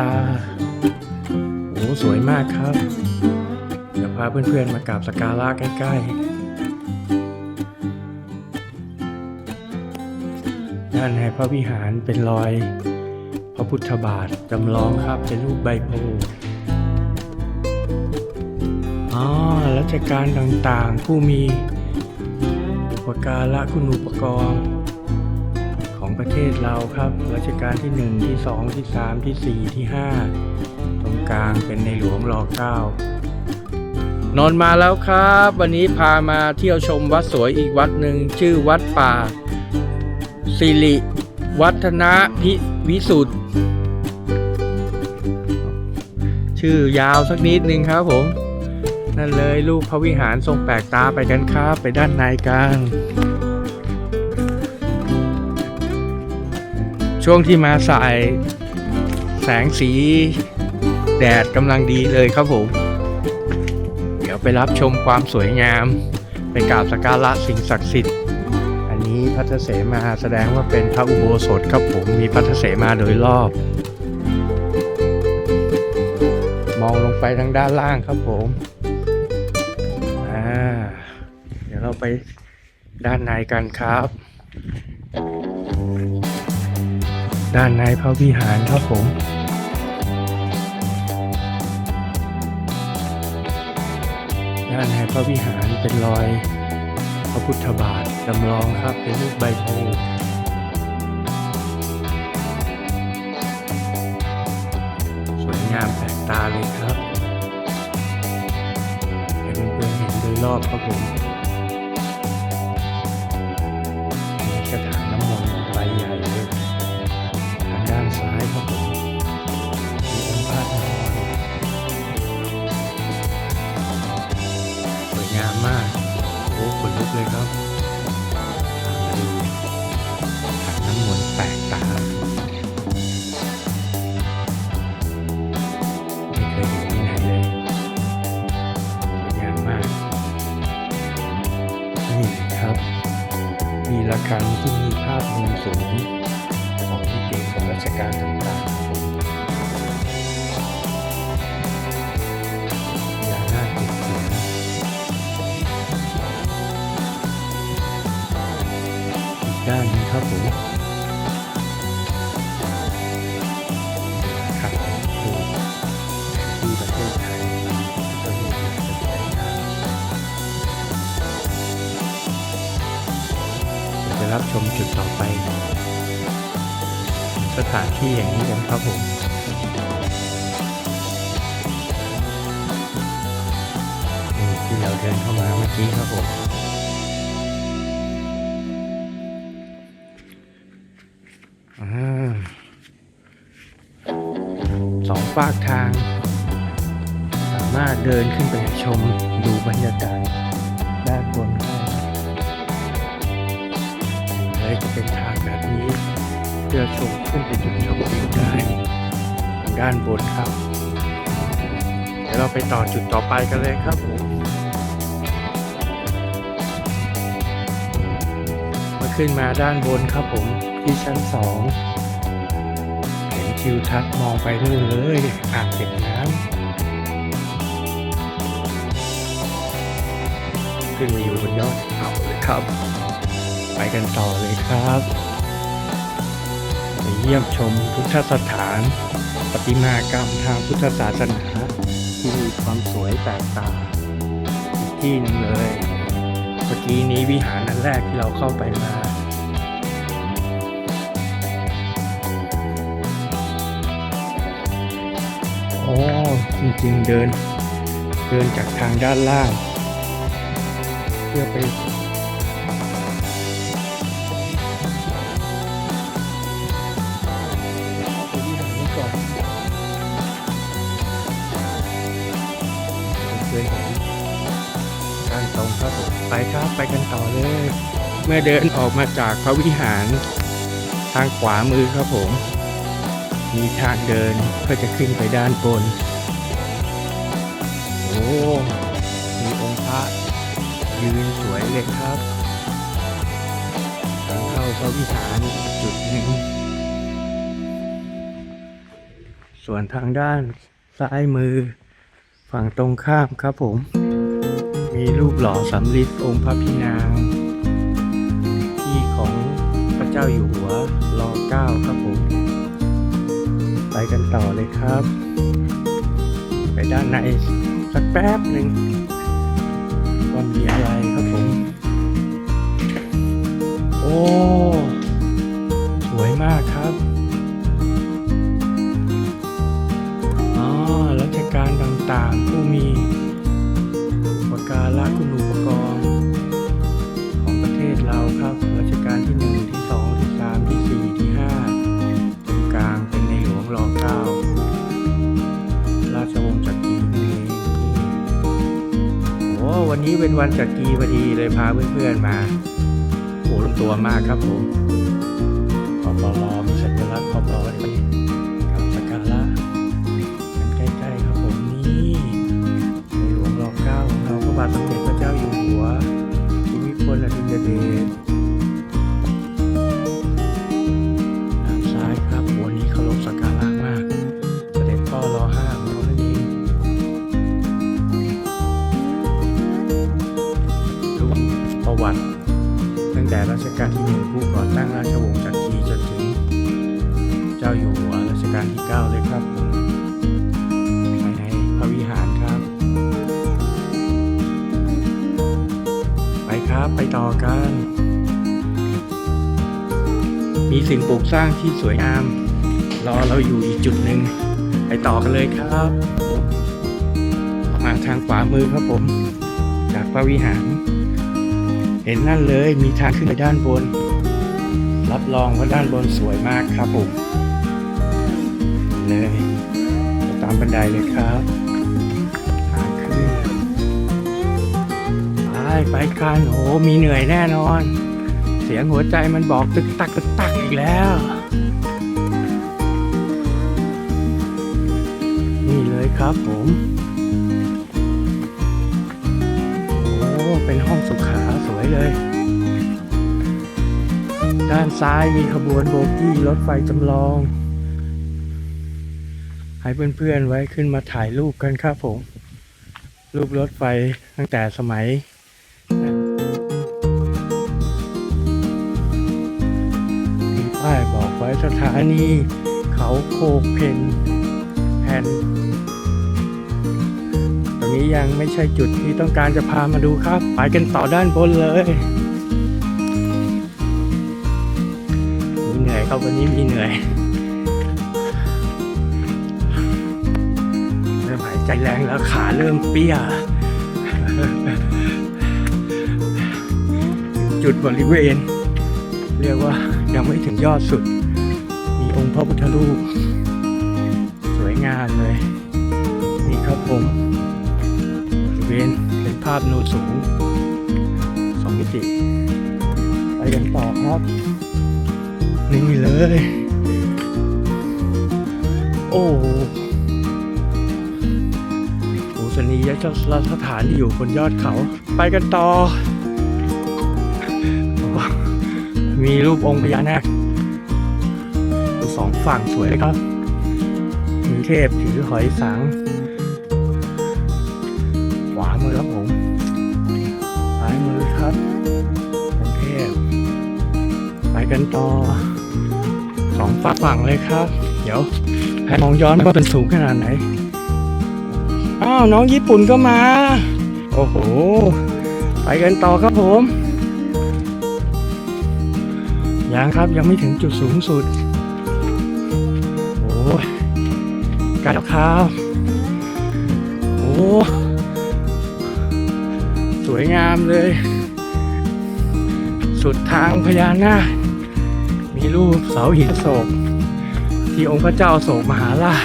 ตา โอ้สวยมากครับ เดี๋ยวพาเพื่อนๆมากราบสักการะใกล้ๆ ด้านในพระวิหารเป็นรอย พระพุทธบาทจำลองครับเป็นรูปใบโพธิ์อ๋อรัชการต่างๆ ผู้มีอุปการะคุณอุปกรณ์ของประ เทศเราครับรัชกาลที่ 1 ที่ 2 ที่ 3 ที่ 4 ที่ 5 ตรงกลางเป็นในหลวงรอเก้านอนมาแล้วครับ วันนี้พามาเที่ยวชมวัดสวยอีกวัดหนึ่งชื่อวัดป่า สิริ วัฒนพิวิสุทธ์ชื่อยาวสักนิดนึงครับผม นั่นเลยรูปพระวิหารทรงแปลกตาไปกันครับ ไปด้านในกัน ช่วงที่มาสายแสงสีแดดกำลังดีเลยครับผม เดี๋ยวไปรับชมความสวยงาม ไปกราบสักการะสิ่งศักดิ์สิทธิ์ อันนี้พัทเสมาแสดงว่าเป็นพระอุโบสถครับผมมีพัทเสมาโดยรอบ มองลงไปทางด้านล่างครับผมอ่าเดี๋ยวเราไปด้านในกันครับ ด้านในพระวิหารครับผมด้านในพระวิหารเป็นรอยพระพุทธบาทจำลองครับเป็นรูปใบโพสวยงามแปลกตาเลยครับให้เพื่อนๆเห็นโดยรอบครับผม โอ้ขนลุกเลยครับ ด้านนึงครับผมครับดูที่ประเทศไทยก็มีการแสดงงานเดี๋ยวไปรับชมจุดต่อไป สถานที่อย่างนี้กันครับผมนี่ที่เราเดินเข้ามาเมื่อกี้ครับผม ฝากทาง สามารถเดินขึ้นไปชมดูบรรยากาศด้านบนได้เลยก็เป็นทางแบบนี้เพื่อชมขึ้นไปจุดชมวิวได้ด้านบนครับ เดี๋ยวเราไปต่อจุดต่อไปกันเลยครับผมมาขึ้นมาด้านบนครับผมที่ชั้นสอง ทิวทัศน์มองไปนู่นเลยอ่างเก็บน้ำขึ้นมาอยู่บนยอดเขาเลยครับ ไปกันต่อเลยครับไปเยี่ยมชมพุทธสถานประติมากรรมทางพุทธศาสนาที่มีความสวยแปลกตาอีกที่หนึ่งเลย เมื่อกี้นี้วิหารอันแรกที่เราเข้าไปมา โอ้จริงๆเดิน เดินจากทางด้านล่าง เพื่อไปไปที่หลังนี้ก่อนเพื่อนๆเห็นทางตรงครับผมไปครับไปกันต่อเลย เมื่อเดินออกมาจากพระวิหารทางขวามือครับผม มีทางเดินเพื่อจะขึ้นไปด้านบน โอ้ มีองค์พระยืนสวยเลยครับทางเข้าพระวิหารจุดหนึ่ง ส่วนทางด้านซ้ายมือฝั่งตรงข้ามครับผม มีรูปหล่อสำริดองค์พระพินางที่ของพระเจ้าอยู่หัวรอเก้าครับผม กันต่อเลยครับ ไปด้านในสักแป๊บหนึ่ง วันนี้เป็นวันจักรีพอดีเลยพาเพื่อนๆมาโอ้ลงตัวมากครับผมขอบลอมีสัญลักษณ์พอปลอ ชกาลที่หนึ่งผู้ก่อตั้งราชวงศ์จักรีจนถึง เจ้าอยู่หัวรัชกาลที่เก้าเลยครับผมภายในพระวิหารครับ ไปครับไปต่อกัน มีสิ่งปลูกสร้างที่สวยงาม รอเราอยู่อีกจุดหนึ่งไปต่อกันเลยครับมาทางขวามือครับผม จากพระวิหาร เห็นนั่นเลยมีทางขึ้นไปด้านบน รับรองว่าด้านบนสวยมากครับผมเลยไปตามบันไดเลยครับทางขึ้นไปไปกันโหมีเหนื่อยแน่นอน เสียงหัวใจมันบอกตึกตักตึกตักอีกแล้ว นี่เลยครับผม ซ้ายมีขบวนโบกี้รถไฟจำลอง ให้เพื่อนๆไว้ขึ้นมาถ่ายรูปกันครับผม รูปรถไฟตั้งแต่สมัยมีป้ายบอกไว้สถานีเขาโคกเพนแผ่นตรงนี้ยังไม่ใช่จุดที่ต้องการจะพามาดูครับ ไปกันต่อด้านบนเลย ครับวันนี้มีเหนื่อยเริ่มหายใจแรงแล้วขาเริ่มเปี้ยจุดบริเวณ เรียกว่ายังไม่ถึงยอดสุด มีองค์พระพุทธรูป สวยงามเลย นี่ครับผมบริเวณเป็นภาพโนนสูงสองมิติไปกันต่อครับ นี่เลย โอ้โหสนียสถานที่อยู่บนยอดเขา ไปกันต่อ มีรูปองค์พญานาคสองฝั่งสวยเลยครับมีเทพถือหอยสังขวามือครับผมซ้ายมือครับเป็นเทพไปกันต่อ สองฝั่งฝั่งเลยครับ เดี๋ยวให้มองย้อนว่าเป็นสูงขนาดไหน อ้าวน้องญี่ปุ่นก็มา โอ้โห ไปกันต่อครับผมยังครับยังไม่ถึงจุดสูงสุด โอ้ยไกลแล้วครับโอ้สวยงามเลย สุดทางพญานาค มีรูปเสาหินโศก ที่องค์พระเจ้าโศกมหาราช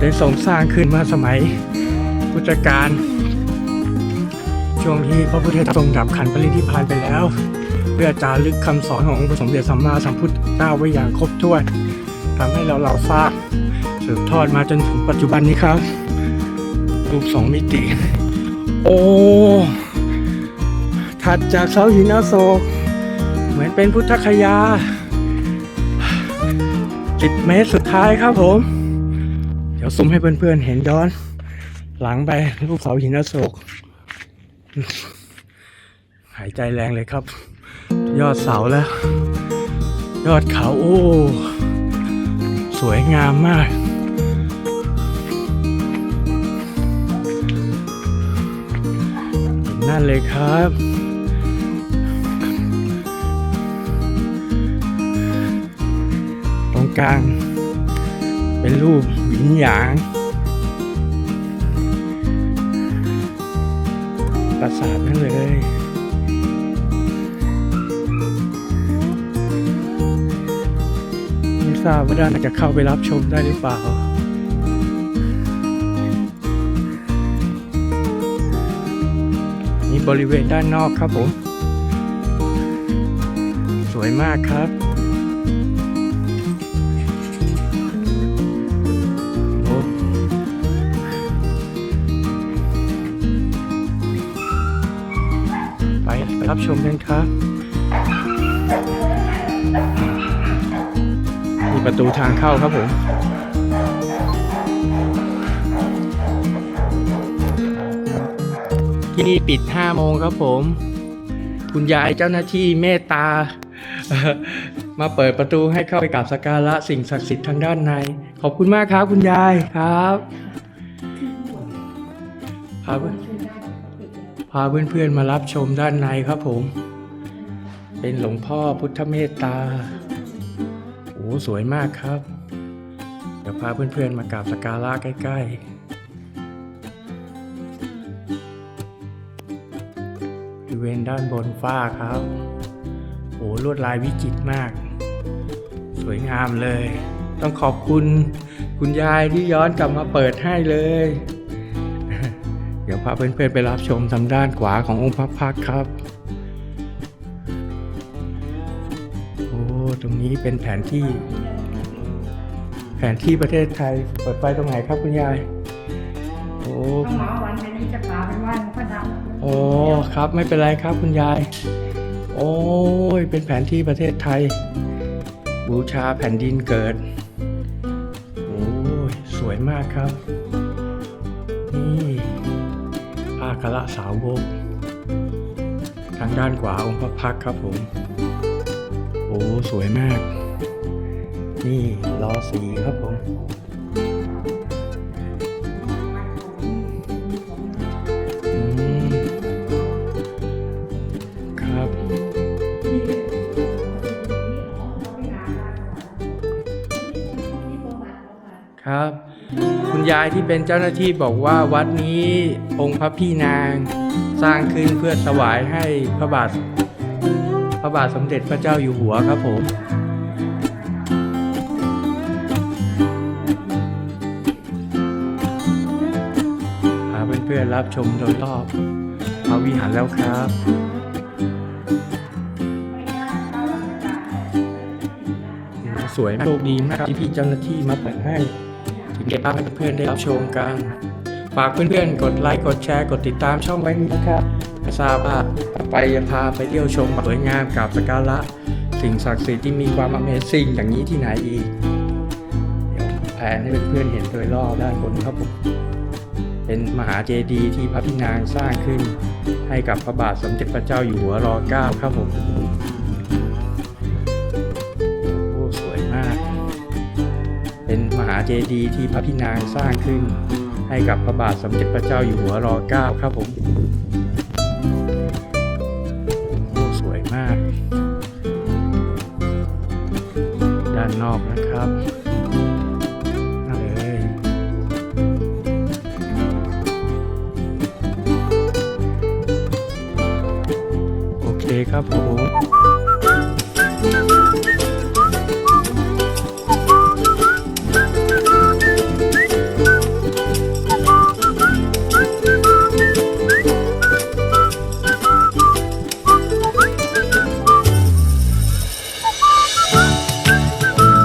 ได้ทรงสร้างขึ้นมื่อสมัยพุทธกาลช่วงที่พระพุทธเจ้าทรงดับขันปรินิพพานไปแล้ว เพื่อจารึกคำสอนขององค์สมเด็จสัมมาสัมพุทธเจ้าไว้อย่างครบถ้วนทำให้เราเราทราบสืบทอดมาจนถึงปัจจุบันนี้ครับ รูปสองมิติ โอ้ถัดจากเสาหินอโศก เหมือนเป็นพุทธคยา สิบเมตรสุดท้ายครับผม เดี๋ยวซูมให้เพื่อนๆเห็นย้อน หลังไปรูเสาหินอโศก หายใจแรงเลยครับ ยอดเสาแล้ว ยอดเขาโอ้สวยงามมากนั่นเลยครับ กลาง เป็นรูปหวินหยาง ปราสาทนั่นเลยไม่ทราบว่าด้านจะเข้าไปรับชมได้หรือเปล่านี่บริเวณด้านนอกครับผม สวยมากครับ รับชมกันครับมีประตูทางเข้าครับผมที่นี่ปิด5โมงครับผม คุณยายเจ้าหน้าที่เมตตา มาเปิดประตูให้เข้าไปกราบสักการะสิ่งศักดิ์สิทธิ์ทางด้านใน ขอบคุณมากครับคุณยายครับพาเพื่อนพาเพื่อนๆมารับชมด้านในครับผม เป็นหลวงพ่อพุทธเมตตาโอ้สวยมากครับ เดี๋ยวพาเพื่อนๆมากราบสักการะใกล้ๆบริเวณด้านบนฝ้าครับ โอ้ลวดลายวิจิตรมาก สวยงามเลย ต้องขอบคุณคุณยายที่ย้อนกลับมาเปิดให้เลย เดี๋ยวพาเพื่อนๆไปรับชมทางด้านขวาขององค์พระพักตร์ครับ โอ้ ตรงนี้เป็นแผนที่ แผนที่ประเทศไทย เปิดไฟตรงไหนครับคุณยาย โอ้หมอวันนี้จะพาไปไหว้หลวงพ่อดำโอ้ ครับ ไม่เป็นไรครับคุณยาย โอ้ย เป็นแผนที่ประเทศไทย บูชาแผ่นดินเกิด โอ้ย สวยมากครับ นี่อาคละสาวก ทางด้านขวาองค์พระพักครับผม โอ้สวยมาก นี่รอสีครับผม ครับ ครับ ยายที่เป็นเจ้าหน้าที่บอกว่าวัดนี้องค์พระพี่นางสร้างขึ้นเพื่อถวายให้พระบาท พระบาทสมเด็จพระเจ้าอยู่หัวครับผมพาเพื่อนๆรับชมโดยรอบพระวิหารแล้วครับสวยมากโชคดีมากที่พี่เจ้าหน้าที่มาเปิดให้ ถึงเก็บภาพให้เพื่อนๆได้รับชมกัน ฝากเพื่อนๆ กดไลค์กดแชร์กดติดตามช่องไว้นะครับทราบว่าไปจะพาไปเที่ยวชมสวยงามกับสการะสิ่งศักดิ์สิทธิ์ที่มีความ Amazing อย่างนี้ที่ไหนอีก เดี๋ยวแผนให้เพื่อนๆเห็นโดยรอบด้านบนครับผมเป็นมหาเจดีย์ที่พระพี่นางสร้างขึ้น ให้กับพระบาทสมเด็จพระเจ้าอยู่หัวร9ครับผมาเจดีย์ที่พระพี่นางสร้างขึ้น ให้กับพระบาทสมเด็จพระเจ้าอยู่หัวร9ครับผมโอ้สวยมาก ด้านนอกนะครับนั่นเลยโอเคครับผม